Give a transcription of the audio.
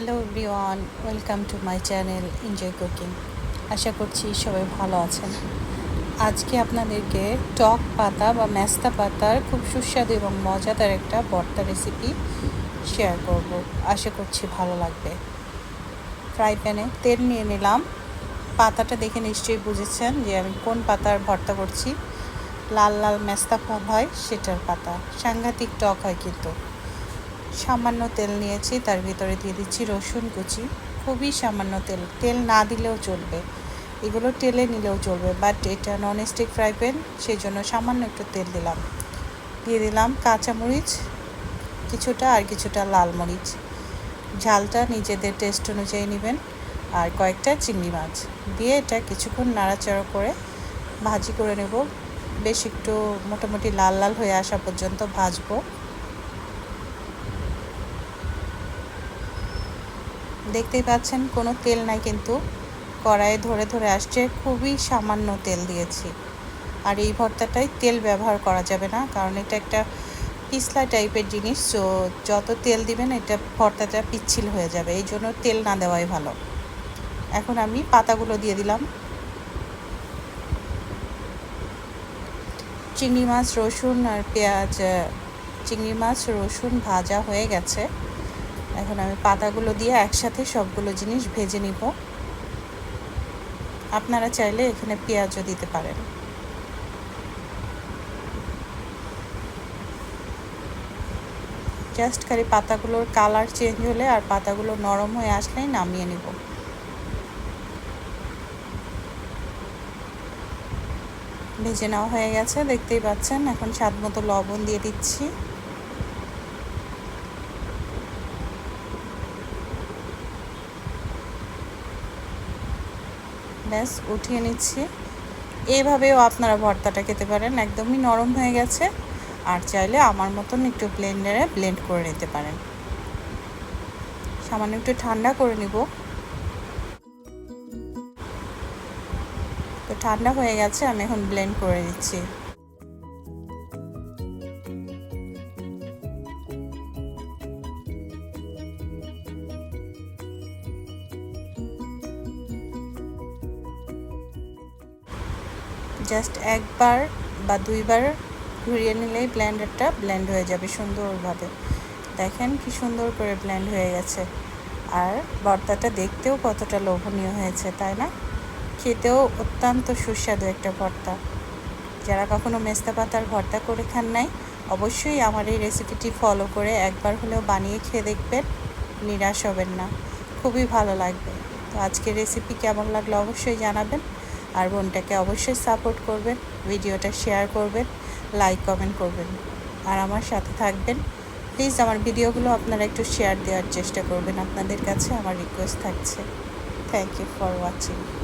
Hello everyone welcome to my channel enjoy cooking আশা করছি সবাই ভালো আছেন। আজকে আপনাদেরকে টক পাতা বা মেস্তা পাতার খুব সুস্বাদু এবং মজাদার একটা ভর্তা রেসিপি শেয়ার করব। আশা করছি ভালো লাগবে। ফ্রাই প্যানে তেল নিয়ে নিলাম। পাতাটা দেখে নিশ্চয়ই বুঝেছেন যে আমি কোন পাতার ভর্তা করছি। লাল লাল মেস্তা ফল হয় সেটার পাতা। সাংঘাতিক টক হয় কিন্তু। সামান্য তেল নিয়েছি, তার ভিতরে দিয়ে দিচ্ছি রসুন কুচি। খুবই সামান্য তেল তেল না দিলেও চলবে। এগুলো তেলে নিলেও চলবে বাট এটা নন স্টিক ফ্রাই প্যান সেই জন্য সামান্য একটু তেল দিলাম। দিয়ে দিলাম কাঁচামরিচ, কিছুটা আর কিছুটা লাল মরিচ। ঝালটা নিজেদের টেস্ট অনুযায়ী নেবেন, আর কয়েকটা চিংড়ি মাছ। দিয়ে এটা কিছুক্ষণ নাড়াচাড়া করে ভাজি করে নেব। বেশ একটু মোটামুটি লাল লাল হয়ে আসা পর্যন্ত ভাজবো। দেখতেই পাচ্ছেন, কোনো তেল নাই কিন্তু। কড়াইয়ে ধরে ধরে আসছে, খুবই সামান্য তেল দিয়েছি। আর এই ভর্তাটাই তেল ব্যবহার করা যাবে না, কারণ এটা একটা পিছলা টাইপের জিনিস, তো যত তেল দিবেন এটা ভর্তাটা পিচ্ছিল হয়ে যাবে, এই জন্য তেল না দেওয়াই ভালো। এখন আমি পাতাগুলো দিয়ে দিলাম। চিংড়ি মাছ, রসুন আর পেঁয়াজ চিংড়ি মাছ, রসুন ভাজা হয়ে গেছে। এখন আমি পাতাগুলো দিয়ে একসাথে সবগুলো জিনিস ভেজে নিব। আপনারা চাইলে এখানে পেঁয়াজও দিতে পারেন। জাস্ট খালি পাতাগুলোর কালার চেঞ্জ হলে আর পাতাগুলো নরম হয়ে আসলেই নামিয়ে নিব। ভেজে নেওয়া হয়ে গেছে, দেখতেই পাচ্ছেন, এখন স্বাদ মতো লবণ দিয়ে দিচ্ছি। ব্যাস, উঠিয়ে নিচ্ছি। এভাবেও আপনারা ভর্তাটা খেতে পারেন, একদমই নরম হয়ে গেছে। আর চাইলে আমার মতন একটু ব্লেন্ডারে ব্লেন্ড করে নিতে পারেন। সামান্য একটু ঠান্ডা করে নিব। তো ঠান্ডা হয়ে গেছে, আমি এখন ব্লেন্ড করে দিচ্ছি জাস্ট একবার বা দুইবার ঘুরিয়ে নিলেই ব্ল্যান্ডারটা ব্ল্যান্ড হয়ে যাবে সুন্দরভাবে। দেখেন কি সুন্দর করে ব্ল্যান্ড হয়ে গেছে। আর ভর্তাটা দেখতেও কতটা লোভনীয় হয়েছে, তাই না? খেতেও অত্যন্ত সুস্বাদু একটা ভর্তা। যারা কখনো মেস্তা পাতার ভর্তা করে খান নাই, অবশ্যই আমার এই রেসিপিটি ফলো করে একবার হলেও বানিয়ে খেয়ে দেখবেন, নিরাশ হবেন না। খুবই ভালো লাগবে। তো আজকের রেসিপি কেমন লাগল অবশ্যই জানাবেন। আর বোনটাকে অবশ্যই সাপোর্ট করবেন, ভিডিওটা শেয়ার করবেন, লাইক, কমেন্ট করবেন। আর আমার সাথে থাকবেন। প্লিজ আমার ভিডিওগুলো আপনারা একটু শেয়ার দেওয়ার চেষ্টা করবেন। আপনাদের কাছে আমার রিকোয়েস্ট থাকছে। Thank you for watching